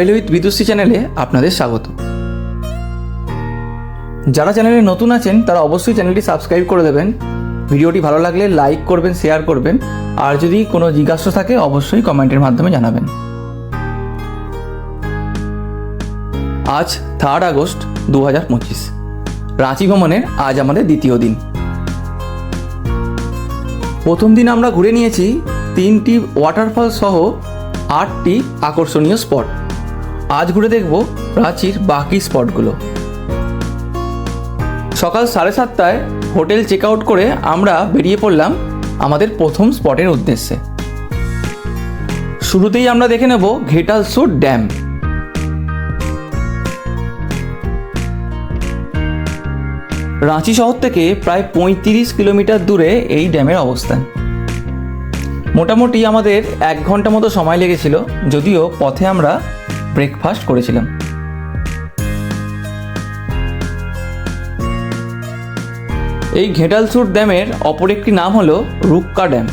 Travel with বিদুশ্রী চ্যানেলে আপনাদের স্বাগত। যারা চ্যানেলে নতুন আছেন, তারা অবশ্যই চ্যানেলটি সাবস্ক্রাইব করে দেবেন। ভিডিওটি ভালো লাগলে লাইক করবেন শেয়ার করবেন। আর যদি কোনো জিজ্ঞাসা থাকে, অবশ্যই কমেন্টের মাধ্যমে জানাবেন। আজ থার্ড আগস্ট দু হাজার পঁচিশ। রাঁচি ভ্রমণের আজ আমাদের দ্বিতীয় দিন। প্রথম দিন আমরা ঘুরে নিয়েছি তিনটি ওয়াটারফল সহ আটটি আকর্ষণীয় স্পট আজ ঘুরে দেখব রাঁচির বাকি স্পটগুলো। সকাল সাড়ে সাতটায় হোটেল চেক আউট করে আমরা বেরিয়ে পড়লাম আমাদের প্রথম স্পটের উদ্দেশ্যে। শুরুতেই আমরা দেখে নেব ঘেটালসুর ড্যাম। রাঁচি শহর থেকে প্রায় পঁয়ত্রিশ কিলোমিটার দূরে এই ড্যামের অবস্থান। মোটামুটি আমাদের এক ঘণ্টা মতো সময় লেগেছিল, যদিও পথে আমরা ব্রেকফাস্ট করেছিলাম। এই ঘেটালসুর ড্যামের অপর একটি নাম হলো রুক্কা ড্যাম।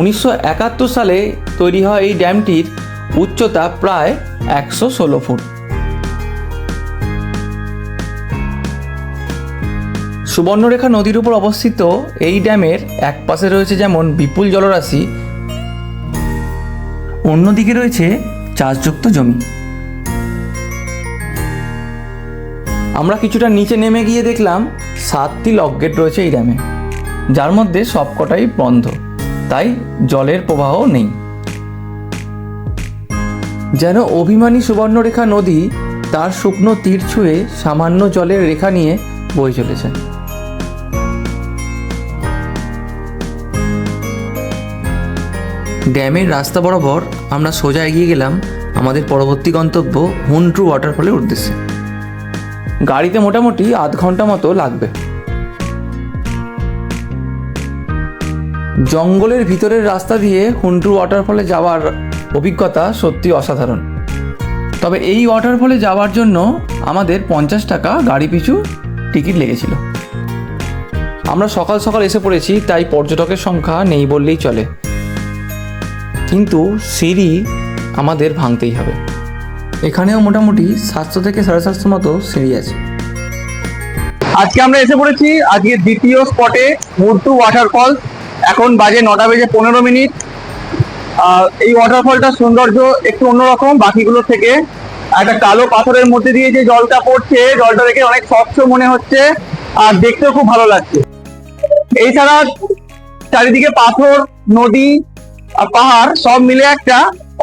উনিশশো একাত্তর সালে তৈরি হওয়া এই ড্যামটির উচ্চতা প্রায় একশো ষোলো ফুট। সুবর্ণরেখা নদীর উপর অবস্থিত এই ড্যামের এক পাশে রয়েছে যেমন বিপুল জলরাশি, অন্যদিকে রয়েছে চাষযুক্ত জমি। আমরা কিছুটা নিচে নেমে গিয়ে দেখলাম সাতটি লকগেট রয়েছে এই ড্যামে যার মধ্যে সবকটাই বন্ধ। তাই জলের প্রবাহ নেই। যেন অভিমানী সুবর্ণরেখা নদী তার শুকনো তীর ছুঁয়ে সামান্য জলের রেখা নিয়ে বয়ে চলেছে। ড্যামের রাস্তা বরাবর আমরা সোজা এগিয়ে গেলাম আমাদের পরবর্তী গন্তব্য হুন্ট্রু ওয়াটারফলের উদ্দেশ্যে। গাড়িতে মোটামুটি আধ ঘণ্টা মতো লাগবে। জঙ্গলের ভিতরের রাস্তা দিয়ে হুন্ট্রু ওয়াটারফলে যাওয়ার অভিজ্ঞতা সত্যি অসাধারণ। তবে এই ওয়াটারফলে যাওয়ার জন্য আমাদের পঞ্চাশ টাকা গাড়ি পিছু টিকিট লেগেছিল। আমরা সকাল সকাল এসে পড়েছি, তাই পর্যটকের সংখ্যা নেই বললেই চলে। কিন্তু সিঁড়ি আমাদের ভাঙতেই হবে। এখানেও মোটামুটি সাতশো থেকে সাড়ে সাতশো মতো সিঁড়ি আছে। আজকে আমরা এসে পড়েছি আজকে দ্বিতীয় স্পটে মুর্তু ওয়াটারফল এখন বাজে নটা বেজে পনেরো মিনিট। এই ওয়াটারফলটার সৌন্দর্য একটু অন্যরকম বাকিগুলোর থেকে একটা কালো পাথরের মধ্যে দিয়ে যে জলটা পড়ছে, জলটা দেখে অনেক স্বচ্ছ মনে হচ্ছে আর দেখতেও খুব ভালো লাগছে। এছাড়া চারিদিকে পাথর, নদী আর পাহাড় সব মিলে একটা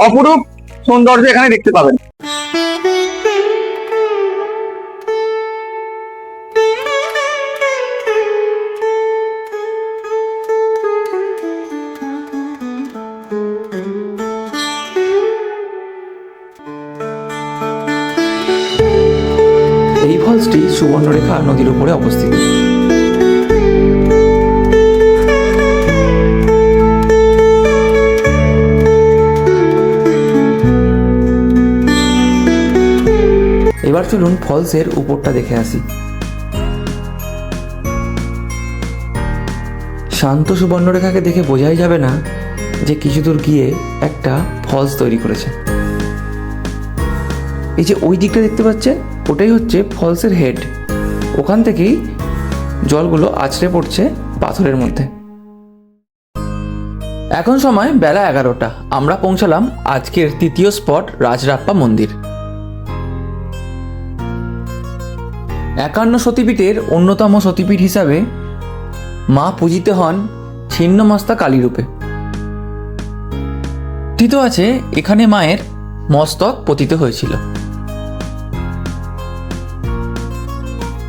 অপরূপ সৌন্দর্য এখানে দেখতে পাবেন। এই ফলসটি সুবর্ণরেখা নদীর উপরে অবস্থিত। এবার চলুন ফলসের উপরটা দেখে আসি। শান্ত সুবর্ণরেখাকে দেখে বোঝাই যাবে না যে কিছু দূর গিয়ে একটা ফলস তৈরি করেছে। এই যে ওই দিকটা দেখতে পাচ্ছেন, ওটাই হচ্ছে ফলসের হেড। ওখান থেকেই জলগুলো আছড়ে পড়ছে পাথরের মধ্যে। এখন সময় বেলা এগারোটা। আমরা পৌঁছালাম আজকের তৃতীয় স্পট রাজরাপ্পা মন্দির। একান্ন সতীপীঠের অন্যতম সতীপীঠ হিসাবে মা পূজিত হন ছিন্নমস্তা কালী রূপে কথিত আছে, এখানে মায়ের মস্তক পতিত হয়েছিল।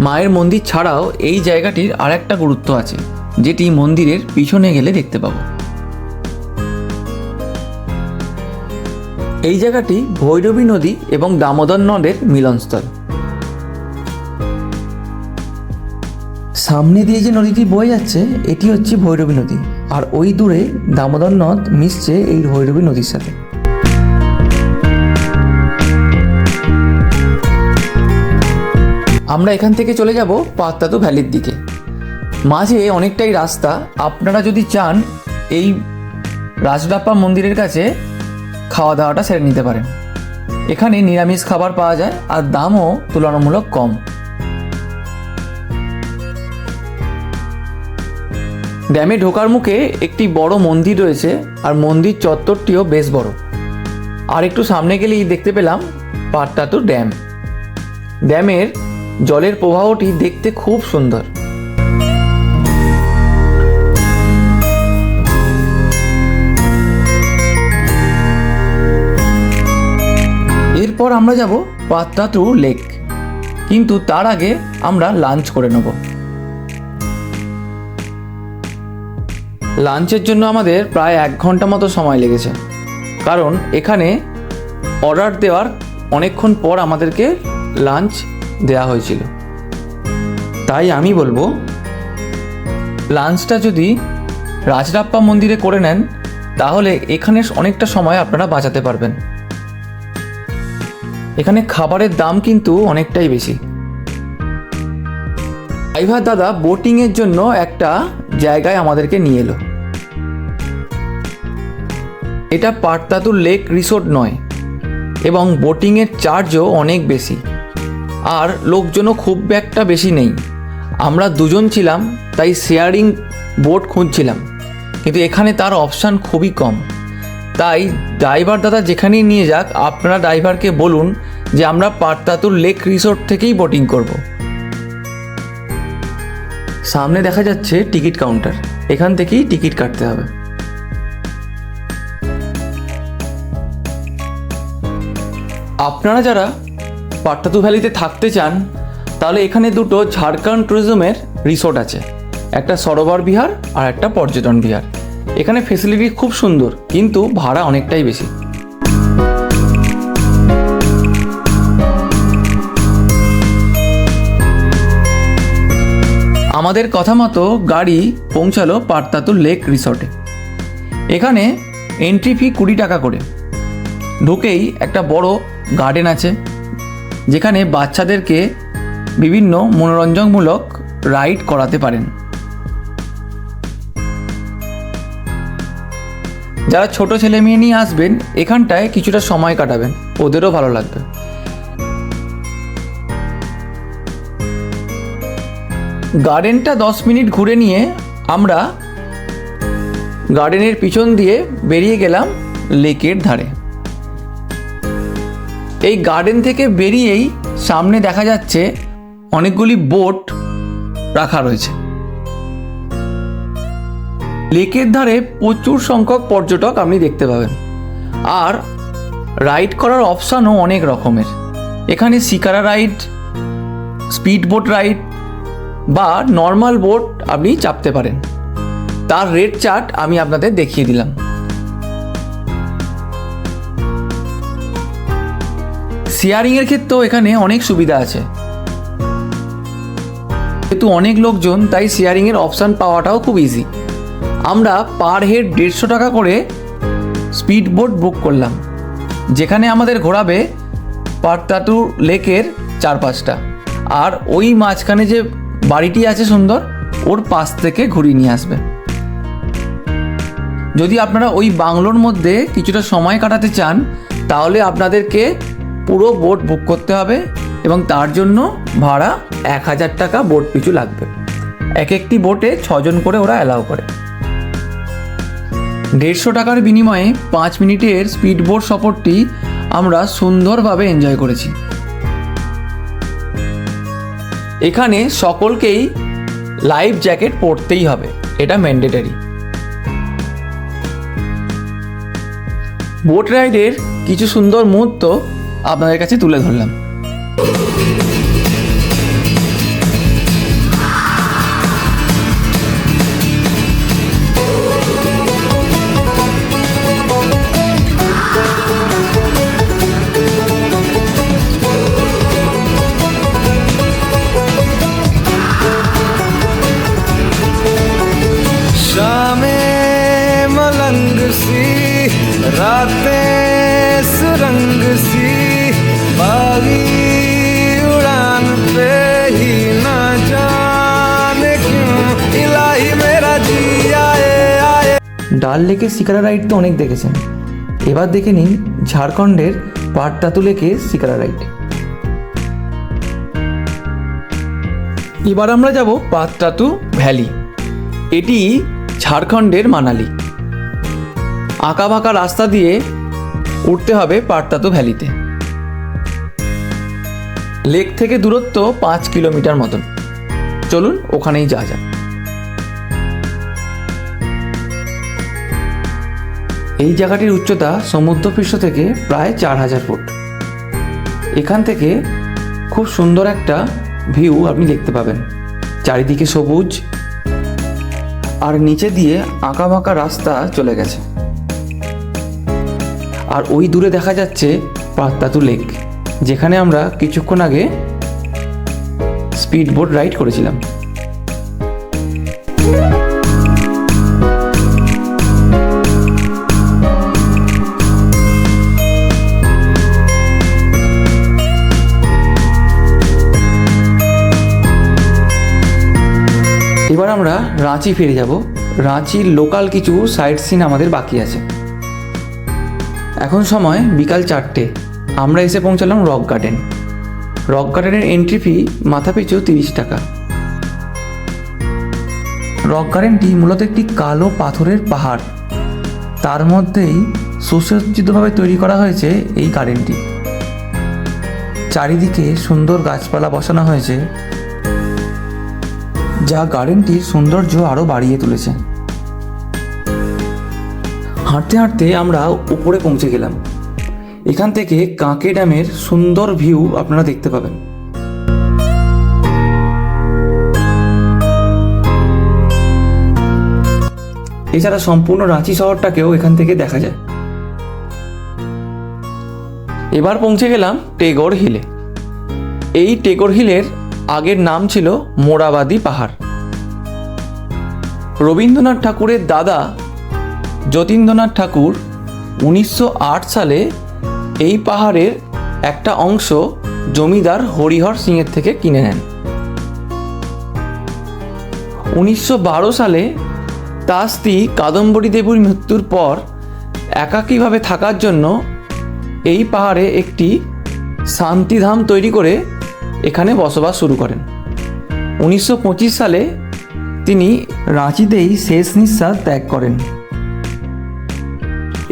মায়ের মন্দির ছাড়াও এই জায়গাটির আর একটা গুরুত্ব আছে, যেটি মন্দিরের পিছনে গেলে দেখতে পাবো। এই জায়গাটি ভৈরবী নদী এবং দামোদর নদের মিলনস্থল। সামনে দিয়ে যে নদীটি বয়ে যাচ্ছে, এটি হচ্ছে ভৈরবী নদী। আর ওই দূরে দামোদর নদ মিশছে এই ভৈরবী নদীর সাথে। আমরা এখান থেকে চলে যাব পাত্তাতো ভ্যালির দিকে। মাঝে অনেকটাই রাস্তা। আপনারা যদি চান, এই রাজডাপ্পা মন্দিরের কাছে খাওয়া দাওয়াটা সেরে নিতে পারেন। এখানে নিরামিষ খাবার পাওয়া যায়, আর দামও তুলনামূলক কম। ড্যামে ঢোকার মুখে একটি বড় মন্দির রয়েছে আর মন্দির চত্বরটিও বেশ বড়। আর একটু সামনে গেলেই দেখতে পেলাম পাট্টাতুর ড্যাম। ড্যামের জলের প্রবাহটি দেখতে খুব সুন্দর। এরপর আমরা যাব পাত্রাতু লেক। কিন্তু তার আগে আমরা লাঞ্চ করে নেব। লাঞ্চের জন্য আমাদের প্রায় এক ঘণ্টা মতো সময় লেগেছে। কারণ এখানে অর্ডার দেওয়ার অনেকক্ষণ পর আমাদেরকে লাঞ্চ দেওয়া হয়েছিল। তাই আমি বলব, লাঞ্চটা যদি রাজরাপ্পা মন্দিরে করে নেন, তাহলে এখানে অনেকটা সময় আপনারা বাঁচাতে পারবেন। এখানে খাবারের দাম কিন্তু অনেকটাই বেশি। ড্রাইভার দাদা বোটিংয়ের জন্য একটা জায়গায় আমাদেরকে নিয়ে এলো। এটা পাটতাতুর লেক রিসোর্ট নয় এবং বোটিংয়ের চার্জও অনেক বেশি। আর লোকজনও খুব একটা বেশি নেই। আমরা দুজন ছিলাম, তাই শেয়ারিং বোট খুঁজছিলাম। কিন্তু এখানে তার অপশান খুবই কম। তাই ড্রাইভার দাদা যেখানেই নিয়ে যাক, আপনারা ড্রাইভারকে বলুন যে আমরা পাটতাতুর লেক রিসোর্ট থেকেই বোটিং করব। সামনে দেখা যাচ্ছে টিকিট কাউন্টার। এখান থেকেই টিকিট কাটতে হবে। আপনারা যারা পাট্টাতু ভ্যালিতে থাকতে চান, তাহলে এখানে দুটো ঝাড়খণ্ড ট্যুরিজমের রিসোর্ট আছে। একটা সরোবর বিহার আর একটা পর্যটন বিহার। এখানে ফেসিলিটি খুব সুন্দর, কিন্তু ভাড়া অনেকটাই বেশি। আমাদের কথা মতো গাড়ি পৌঁছালো পাটতাতুর লেক রিসর্টে। এখানে এন্ট্রি ফি কুড়ি টাকা করে। ঢুকেই একটা বড় গার্ডেন আছে, যেখানে বাচ্চাদেরকে বিভিন্ন মনোরঞ্জনমূলক রাইড করাতে পারেন। যারা ছোট ছেলে মেয়ে নিয়ে আসবেন, এখানটায় কিছুটা সময় কাটাবেন, ওদেরও ভালো লাগবে। গার্ডেনটা দশ মিনিট ঘুরে নিয়ে আমরা গার্ডেনের পিছন দিয়ে বেরিয়ে গেলাম লেকের ধারে। এই গার্ডেন থেকে বেরিয়েই সামনে দেখা যাচ্ছে অনেকগুলি বোট রাখা রয়েছে। লেকের ধারে প্রচুর সংখ্যক পর্যটক আপনি দেখতে পাবেন। আর রাইড করার অপশানও অনেক রকমের। এখানে shikara ride speed boat ride বা নর্মাল বোট আপনি চাপতে পারেন। তার রেট চার্ট আমি আপনাদের দেখিয়ে দিলাম। শেয়ারিংয়ের ক্ষেত্রেও এখানে অনেক সুবিধা আছে। যেহেতু অনেক লোকজন, তাই শেয়ারিংয়ের অপশান পাওয়াটাও খুব ইজি আমরা পার হেড দেড়শো টাকা করে স্পিড বোট বুক করলাম, যেখানে আমাদের ঘোরাবে পাটতাটু লেকের চারপাশটা। আর ওই মাঝখানে যে বাড়িটি আছে সুন্দর, ওর পাশ থেকে ঘুরিয়ে নিয়ে আসবে। যদি আপনারা ওই বাংলোর মধ্যে কিছুটা সময় কাটাতে চান, তাহলে আপনাদেরকে পুরো বোট বুক করতে হবে এবং তার জন্য ভাড়া এক হাজার টাকা বোট পিছু লাগবে। এক একটি বোটে ছজন করে ওরা অ্যালাউ করে। দেড়শো টাকার বিনিময়ে পাঁচ মিনিটের স্পিড বোট সফরটি আমরা সুন্দরভাবে এনজয় করেছি। এখানে সকলকেই লাইফ জ্যাকেট পরতেই হবে, এটা ম্যান্ডেটারি বোট রাইডের কিছু সুন্দর মুহূর্ত আপনাদের কাছে তুলে ধরলাম। রাতে ডাল লেকের শিকারা রাইড তো অনেক দেখেছেন। এবার দেখে নিন ঝাড়খণ্ডের পাটটাতু লেকে শিকারা রাইড। এবার আমরা যাব পাটটাতু ভ্যালি। এটি ঝাড়খণ্ডের মানালি। বাঁকা রাস্তা দিয়ে উঠতে হবে পাটটাতু ভ্যালিতে। লেক থেকে দূরত্ব পাঁচ কিলোমিটার মতন। চলুন ওখানেই যা যাক। এই জায়গাটির উচ্চতা সমুদ্রপৃষ্ঠ থেকে প্রায় চার হাজার ফুট। এখান থেকে খুব সুন্দর একটা ভিউ আপনি দেখতে পাবেন। চারিদিকে সবুজ আর নিচে দিয়ে আঁকা বাঁকা রাস্তা চলে গেছে। আর ওই দূরে দেখা যাচ্ছে পাত্তাতু লেক যেখানে আমরা কিছুক্ষণ আগে স্পিড বোট রাইড করেছিলাম। আমরা রাঁচি ফিরে যাব। রাঁচির লোকাল কিছু সাইট সিন আমাদের বাকি আছে। এখন সময় বিকাল চারটে। আমরা এসে পৌঁছালাম রক গার্ডেন রক গার্ডেনের এন্ট্রি ফি মাথাপিছু তিরিশ টাকা। রক গার্ডেনটি মূলত একটি কালো পাথরের পাহাড়। তার মধ্যেই সুসজ্জিতভাবে তৈরি করা হয়েছে এই গার্ডেনটি চারিদিকে সুন্দর গাছপালা বসানো হয়েছে। যা গার্ডেনটির সৌন্দর্য আরও বাড়িয়ে তুলেছে। হাঁটতে হাঁটতে আমরা উপরে পৌঁছে গেলাম। এখান থেকে কাঁকে ড্যামের সুন্দর ভিউ আপনারা দেখতে পাবেন। এছাড়া সম্পূর্ণ রাঁচি শহরটাকেও এখান থেকে দেখা যায়। এবার পৌঁছে গেলাম টেগর হিলে। এই টেগর হিলের আগের নাম ছিল মোরাবাদি পাহাড়। রবীন্দ্রনাথ ঠাকুরের দাদা যতীন্দ্রনাথ ঠাকুর উনিশশো আট সালে এই পাহাড়ের একটা অংশ জমিদার হরিহর সিংয়ের থেকে কিনে নেন। উনিশশো বারো সালে তার স্ত্রী কাদম্বরী দেবীর মৃত্যুর পর একাকীভাবে থাকার জন্য এই পাহাড়ে একটি শান্তিধাম তৈরি করে এখানে বসবাস শুরু করেন। উনিশশো পঁচিশ সালে তিনি রাঁচিতেই শেষ নিঃশ্বাস ত্যাগ করেন।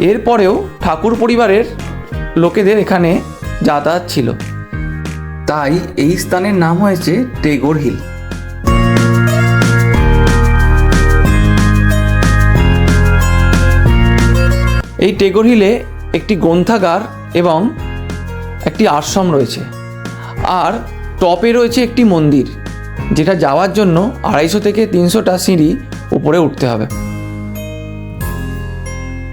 এরপরেও ঠাকুর পরিবারের লোকেদের এখানে যাতায়াত ছিল। তাই এই স্থানের নাম হয়েছে টেগোর হিল। এই টেগোর হিলে একটি গ্রন্থাগার এবং একটি আশ্রম রয়েছে। আর টপে রয়েছে একটি মন্দির, যেটা যাওয়ার জন্য আড়াইশো থেকে তিনশোটা সিঁড়ি উপরে উঠতে হবে।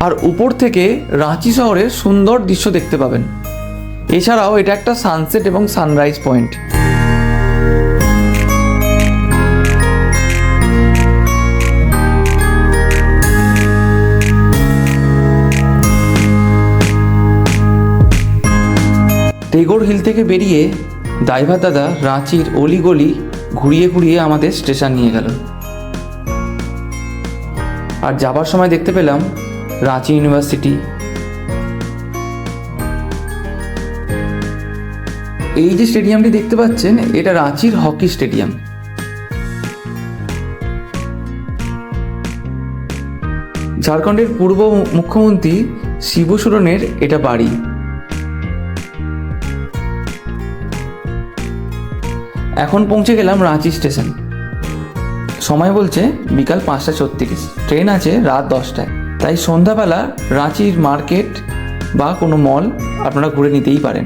আর উপর থেকে রাঁচি শহরের সুন্দর দৃশ্য দেখতে পাবেন। এছাড়াও এটা একটা সানসেট এবং সানরাইজ পয়েন্ট টেগোর হিল থেকে বেরিয়ে ড্রাইভার দাদা রাঁচির অলিগলি ঘুরিয়ে ঘুরিয়ে আমাদের স্টেশন নিয়ে গেল। আর যাবার সময় দেখতে পেলাম রাঁচি ইউনিভার্সিটি। এই যে স্টেডিয়ামটি দেখতে পাচ্ছেন, এটা রাঁচির হকি স্টেডিয়াম। ঝাড়খণ্ডের পূর্ব মুখ্যমন্ত্রী শিবু সোরেনের এটা বাড়ি। এখন পৌঁছে গেলাম রাঁচি স্টেশন। সময় বলছে বিকাল পাঁচটা ছত্রিশ। ট্রেন আছে রাত দশটায়। তাই সন্ধ্যাবেলা রাঁচির মার্কেট বা কোনো মল আপনারা ঘুরে নিতেই পারেন।